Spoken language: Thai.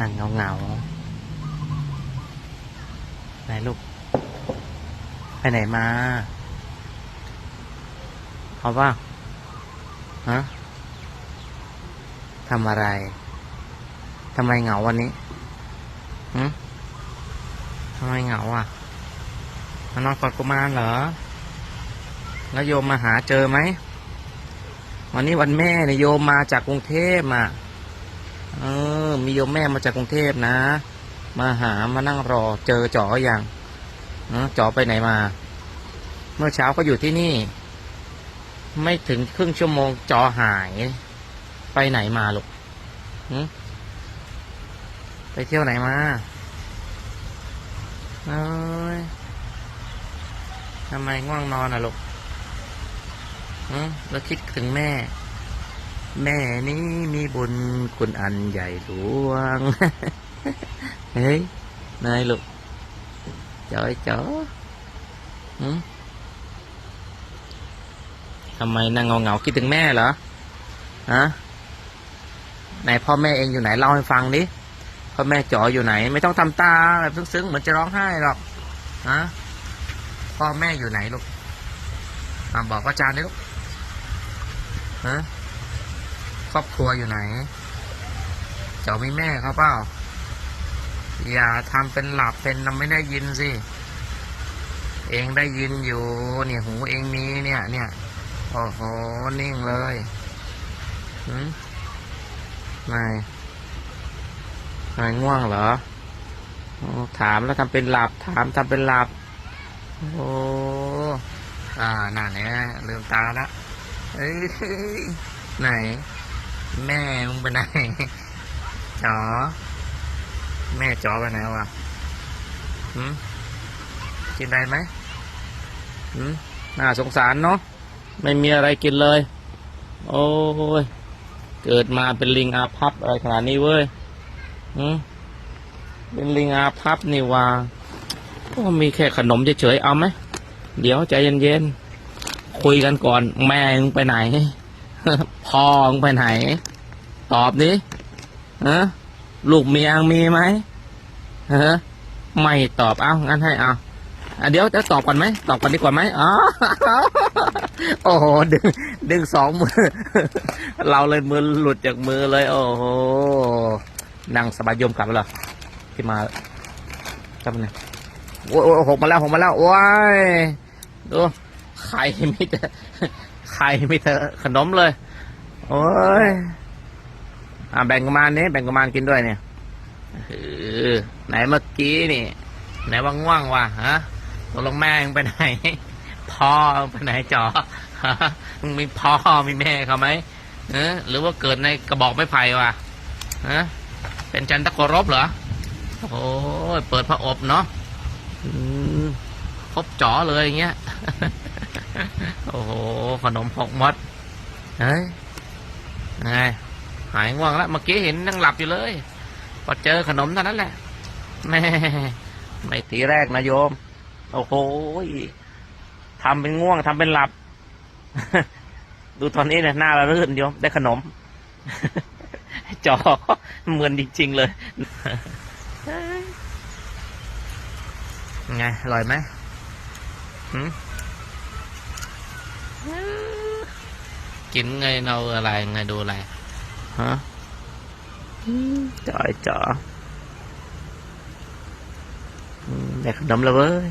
นั่งเงาเงาไหนลูก ไปไหนมาเอาป่ะฮะทำอะไรทำไมเหงาวันนี้หืทำไมเหงาอะมานอนกอดกุมารเหรอ แล้วโยมมาหาเจอไหม วันนี้วันแม่เนี่ยโยมมาจากกรุงเทพอะ เออ มีโยมแม่มาจากกรุงเทพนะ มาหามานั่งรอเจอจ๋ออย่างจ๋อไปไหนมา เมื่อเช้าก็อยู่ที่นี่ ไม่ถึงครึ่งชั่วโมงจ๋อหาย ไปไหนมาลูกไปเที่ยวไหนมาเอ้ยทำไมง่วงนอนอะลูกแล้วคิดถึงแม่ แม่นี้มีบุญคุณอันใหญ่หลวง เฮ้ยนายลูกจ๋อยจ๋อทำไมนางเงาเงาคิดถึงแม่เหรอ ฮะ ไหนพ่อแม่เองอยู่ไหนเล่าให้ฟังดิ พ่อแม่จ๋ออยู่ไหน ไม่ต้องทำตาแบบซึ้งๆเหมือนจะร้องไห้หรอก ฮะ พ่อแม่อยู่ไหนลูกอ่าบอกอาจารย์ดิลูก ฮะ รอบครัวอยู่ไหน เจ้ามีแม่เขาเปล่า อย่าทำเป็นหลับเป็นทำไม่ได้ยินสิ เองได้ยินอยู่ เนี่ยหูเองมีเนี่ย เนี่ยโอ้โหนิ่งเลยหืมนายนายง่วงเหรอ ถามแล้วทำเป็นหลับ ถามทำเป็นหลับ โอ้อ่านั่นเนี่ยลืมตาละเอ้ยไหน แม่มึงไปไหนจ๋อแม่จ๋อไปไหนวะหืมกินได้ไหมหืมน่าสงสารเนาะไม่มีอะไรกินเลย โอ้ยเกิดมาเป็นลิงอาพับอะไรขนาดนี้เว้ยหืมเป็นลิงอาพับนี่ว่าก็มีแค่ขนมเฉยๆเอาไหมเดี๋ยวใจเย็นๆคุยกันก่อนแม่มึงไปไหน พอมึงไปไหน ตอบดิฮะลูกเมียมีไหมฮะไม่ตอบเอางั้นให้เอาอะเดี๋ยวจะตอบก่อนไหมตอบก่อนดีกว่าไหมอ๋อโอ้โหดึงดึงสองมือ เราเลยมือหลุดจากมือเลย โอ้โหนั่งสบายยมกลับแล้วเหรอที่มาจำเนี่ยโอ้ยโหกมาแล้วหกมาแล้วโอ้ยดูไข่มีแต่ ไข่มีแต่ขนมเลย โอ้ยอ่าแบ่งกุมารนี้แบ่งกุมารกินด้วยเนี่ยเออไหนเมื่อกี้นี่ ไหนว่าง่วงวะฮะตกลงแม่งไปไหน พ่อไปไหนจอฮะมึงมีพ่อมีแม่เขาไหมเออหรือว่าเกิดในกระบอกไม้ไผ่วะฮะเป็นจันทโครบเหรอโอ้ยเปิดพระอบเนาะอืมครบจ๋อเลยอย่างเงี้ย โอ้โห ขนมหกมดเฮ้ยไงหายง่วงแล้ว เมื่อกี้เห็นนั่งหลับอยู่เลย พอเจอขนมเท่านั้นแหละแม่ไม่ทีแรกนะโยม โอ้โหทำเป็นง่วงทำเป็นหลับ ดูตอนนี้เนี่ยหน้าระรื่นโยม ได้ขนม จอเหมือนจริงๆเลยไงอร่อยไหมหืม กินไงเราอะไรไงดูอะไรฮะจ่อยจ๋ออืมได้ขนมแล้วเว้ย